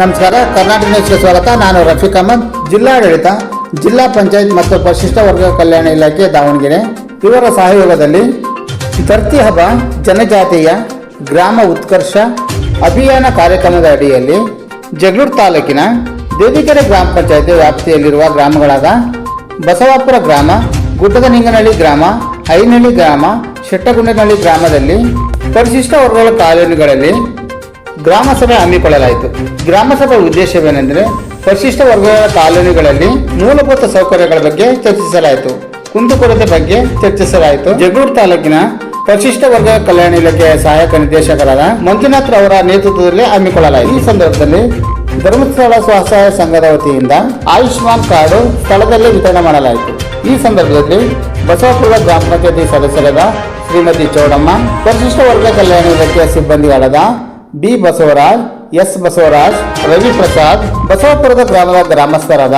ನಮಸ್ಕಾರ, ಕರ್ನಾಟಕ ನ್ಯೂಸ್ಗೆ ಸ್ವಾಗತ. ನಾನು ರಫೀಕ್ ಅಹಮದ್. ಜಿಲ್ಲಾಡಳಿತ, ಜಿಲ್ಲಾ ಪಂಚಾಯತ್ ಮತ್ತು ಪರಿಶಿಷ್ಟ ವರ್ಗ ಕಲ್ಯಾಣ ಇಲಾಖೆ ದಾವಣಗೆರೆ. ಇವರ ಸಹಯೋಗದಲ್ಲಿ ಧರ್ತಿ ಹಬ್ಬ, ಜನಜಾತಿಯ, ಗ್ರಾಮ ಉತ್ಕರ್ಷ, ಅಭಿಯಾನ ಕಾರ್ಯಕ್ರಮದ ಅಡಿಯಲ್ಲಿ ಜಗಳೂರು ತಾಲೂಕಿನ ದೇವಿಕೆರೆ ಗ್ರಾಮ ಪಂಚಾಯತಿ ವ್ಯಾಪ್ತಿಯಲ್ಲಿರುವ ಗ್ರಾಮಗಳಾದ ಬಸವಾಪುರ ಗ್ರಾಮ ಗುಡ್ಡದ ನಿಂಗನಹಳ್ಳಿ ಗ್ರಾಮ, ಐನಹಳ್ಳಿ ಗ್ರಾಮ, ಶೆಟ್ಟಗುಂಡನಹಳ್ಳಿ ಗ್ರಾಮದಲ್ಲಿ ಪರಿಶಿಷ್ಟ ವರ್ಗಗಳ ಕಾಲೋನಿಗಳಲ್ಲಿ ಗ್ರಾಮ ಸಭೆ ಹಮ್ಮಿಕೊಳ್ಳಲಾಯಿತು. ಗ್ರಾಮಸಭೆ ಉದ್ದೇಶವೇನೆಂದರೆ ಪರಿಶಿಷ್ಟ ವರ್ಗಗಳ ಕಾಲೋನಿಗಳಲ್ಲಿ ಮೂಲಭೂತ ಸೌಕರ್ಯಗಳ ಬಗ್ಗೆ ಚರ್ಚಿಸಲಾಯಿತು. ಕುಂದುಕೊರತೆ ಬಗ್ಗೆ ಚರ್ಚಿಸಲಾಯಿತು. ಜಗಳೂರು ತಾಲೂಕಿನ ಪರಿಶಿಷ್ಟ ವರ್ಗ ಕಲ್ಯಾಣ ಇಲಾಖೆಯ ಸಹಾಯಕ ನಿರ್ದೇಶಕರಾದ ಮಂಜುನಾಥ್ ಅವರ ನೇತೃತ್ವದಲ್ಲಿ ಹಮ್ಮಿಕೊಳ್ಳಲಾಯಿತು. ಈ ಸಂದರ್ಭದಲ್ಲಿ ಧರ್ಮಸ್ಥಳ ಸ್ವಸಹಾಯ ಸಂಘದ ವತಿಯಿಂದ ಆಯುಷ್ಮಾನ್ ಕಾರ್ಡ್ ಸ್ಥಳದಲ್ಲಿ ವಿತರಣೆ ಮಾಡಲಾಯಿತು. ಈ ಸಂದರ್ಭದಲ್ಲಿ ಬಸವಪುರ ಗ್ರಾಮ ಪಂಚಾಯತಿ ಸದಸ್ಯರಾದ ಶ್ರೀಮತಿ ಚೌಡಮ್ಮ, ಪರಿಶಿಷ್ಟ ವರ್ಗ ಕಲ್ಯಾಣ ಇಲಾಖೆಯ ಸಿಬ್ಬಂದಿಗಳಾದ ಬಿ ಬಸವರಾಜ್, ಎಸ್ ಬಸವರಾಜ್ ರವಿ ಪ್ರಸಾದ್ ಬಸವಪುರದ ಗ್ರಾಮದ ಗ್ರಾಮಸ್ಥರಾದ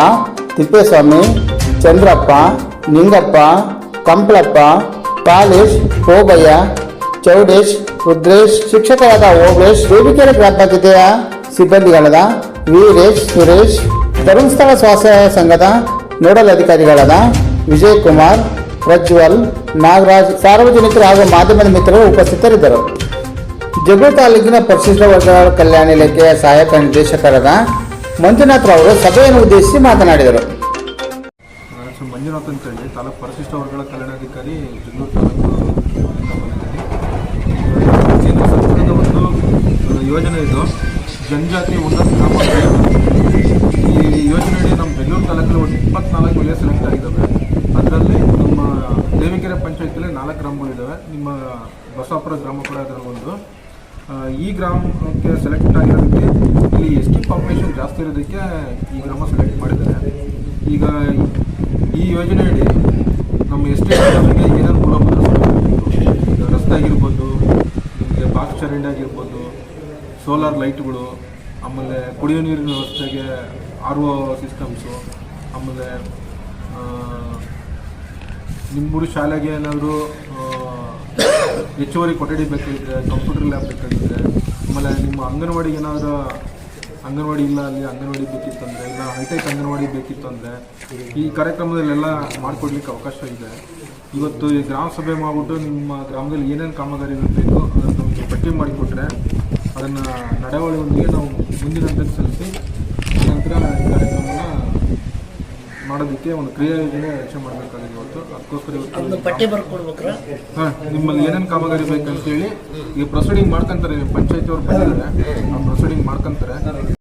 ತಿಪ್ಪೇಸ್ವಾಮಿ, ಚಂದ್ರಪ್ಪ, ನಿಂಗಪ್ಪ, ಕಂಪ್ಲಪ್ಪ ಪಾಲೇಶ್ ಹೋಬಯ್ಯ ಚೌಡೇಶ್, ರುದ್ರೇಶ್, ಶಿಕ್ಷಕರಾದ ಓಬೇಶ್ ದೇವಿಕೆರೆ ಗ್ರಾಮ ಸಿಬ್ಬಂದಿಗಳಾದ ವೀರೇಶ್, ಸುರೇಶ್ ಧರ್ಮಸ್ಥಳ ಸ್ವಸಹಾಯ ಸಂಘದ ನೋಡಲ್ ಅಧಿಕಾರಿಗಳಾದ ವಿಜಯ್ ಕುಮಾರ್ ಪ್ರಜ್ವಲ್ ನಾಗರಾಜ್, ಸಾರ್ವಜನಿಕರು ಹಾಗೂ ಮಾಧ್ಯಮದ ಮಿತ್ರರು ಉಪಸ್ಥಿತರಿದ್ದರು. ಜಗಳೂರು ತಾಲೂಕಿನ ಪರಿಶಿಷ್ಟ ವರ್ಗಗಳ ಕಲ್ಯಾಣ ಇಲಾಖೆಯ ಸಹಾಯಕ ನಿರ್ದೇಶಕರಾದ ಮಂಜುನಾಥ್ ಅವರು ಸಭೆಯನ್ನು ಉದ್ದೇಶಿಸಿ ಮಾತನಾಡಿದರು. ಮಂಜುನಾಥ್ ಅಂತೇಳಿ ತಾಲೂಕು ಪರಿಶಿಷ್ಟ ವರ್ಗಗಳ ಕಲ್ಯಾಣಾಧಿಕಾರಿ ಜಗಳೂರು ತಾಲೂಕು ಕೇಂದ್ರ ಸರ್ಕಾರದ ಒಂದು ಯೋಜನೆ ಇದು. ಜನಜಾತಿ ಉನ್ನತ ಈ ಯೋಜನೆಯಡಿ ನಮ್ಮ ಬೆಂಗಳೂರು ತಾಲೂಕಲ್ಲಿ ಒಂದು ಇಪ್ಪತ್ನಾಲ್ಕು ವಲಯ ಸೆಲೆಕ್ಟ್ ಆಗಿದ್ದಾವೆ. ಅದರಲ್ಲಿ ನಮ್ಮ ದೇವಿಕೆರೆ ಪಂಚಾಯತಿಯಲ್ಲಿ ನಾಲ್ಕು ಗ್ರಾಮಗಳಿದ್ದಾವೆ. ನಿಮ್ಮ ಬಸವಾಪುರ ಗ್ರಾಮ ಕೂಡ ಅದರ ಒಂದು. ಈ ಗ್ರಾಮಕ್ಕೆ ಸೆಲೆಕ್ಟ್ ಆಗಿರೋದಕ್ಕೆ ಇಲ್ಲಿ ಎಸ್ ಟಿ ಪಾಪ್ಯುಲೇಷನ್ ಜಾಸ್ತಿ ಇರೋದಕ್ಕೆ ಈ ಗ್ರಾಮ ಸೆಲೆಕ್ಟ್ ಮಾಡಿದ್ದಾರೆ. ಈಗ ಈ ಯೋಜನೆಯಡಿ ನಮ್ಮ ಎಸ್ ಟಿ ಜನರಿಗೆ ಏನೇನು ಮೂಲಭೂತ ಈಗ ರಸ್ತೆ ಆಗಿರ್ಬೋದು, ನಿಮಗೆ ಬಾಕ್ಸ್ ಚರಂಡಿ ಆಗಿರ್ಬೋದು ಸೋಲಾರ್ ಲೈಟ್ಗಳು ಆಮೇಲೆ ಕುಡಿಯೋ ನೀರಿನ ವ್ಯವಸ್ಥೆಗೆ ಆರ್ ಒ ಸಿಸ್ಟಮ್ಸು ಆಮೇಲೆ ನಿಮ್ಮೂರು ಶಾಲೆಗೆ ಏನಾದರೂ ಹೆಚ್ಚುವರಿ ಕೊಠಡಿ ಬೇಕಾಗಿದ್ರೆ ಕಂಪ್ಯೂಟರ್ ಲ್ಯಾಬ್ ಬೇಕಾಗಿದ್ರೆ, ಆಮೇಲೆ ನಿಮ್ಮ ಅಂಗನವಾಡಿಗೆ ಏನಾದರೂ ಅಂಗನವಾಡಿ ಇಲ್ಲ ಅಲ್ಲಿ ಅಂಗನವಾಡಿ ಬೇಕಿತ್ತಂದರೆ ಇಲ್ಲ ಹೈಟೆಕ್ ಅಂಗನವಾಡಿ ಬೇಕಿತ್ತು ಅಂದರೆ, ಈ ಕಾರ್ಯಕ್ರಮದಲ್ಲೆಲ್ಲ ಮಾಡಿಕೊಡ್ಲಿಕ್ಕೆ ಅವಕಾಶ ಇದೆ. ಇವತ್ತು ಈ ಗ್ರಾಮ ಸಭೆ ಮಾಡಿಬಿಟ್ಟು ನಿಮ್ಮ ಗ್ರಾಮದಲ್ಲಿ ಏನೇನು ಕಾಮಗಾರಿಗಳು ಬೇಕು ಅದನ್ನು ನಮಗೆ ಪಟ್ಟಿ ಮಾಡಿಕೊಟ್ರೆ ಅದನ್ನು ನಡವಳಿಕೆಯೊಂದಿಗೆ ನಾವು ಮುಂದಿನ ಸಲ್ಲಿಸಿ, ನಂತರ ಈ ಕಾರ್ಯಕ್ರಮನ ಮಾಡೋದಕ್ಕೆ ಒಂದು ಕ್ರಿಯಾ ಯೋಜನೆ ರಚನೆ ಮಾಡಬೇಕಾಗಿದೆ ಇವತ್ತು. ಅದಕ್ಕೋಸ್ಕರ ಇವತ್ತು ಪಟ್ಟೆ ಪಟ್ಟಿ ಬರ್ಕೊಡ್ಬೇಕ್ರ ಹಾಂ ನಿಮ್ಮಲ್ಲಿ ಏನೇನು ಕಾಮಗಾರಿ ಬೇಕಂತೇಳಿ ಈ ಪ್ರೊಸೀಡಿಂಗ್ ಮಾಡ್ಕೊಂತಾರೆ ಪಂಚಾಯತಿ ಅವ್ರು ಬಂದಿದ್ದಾರೆ. ಆ ಪ್ರೊಸೀಡಿಂಗ್ ಮಾಡ್ಕೊಂತಾರೆ.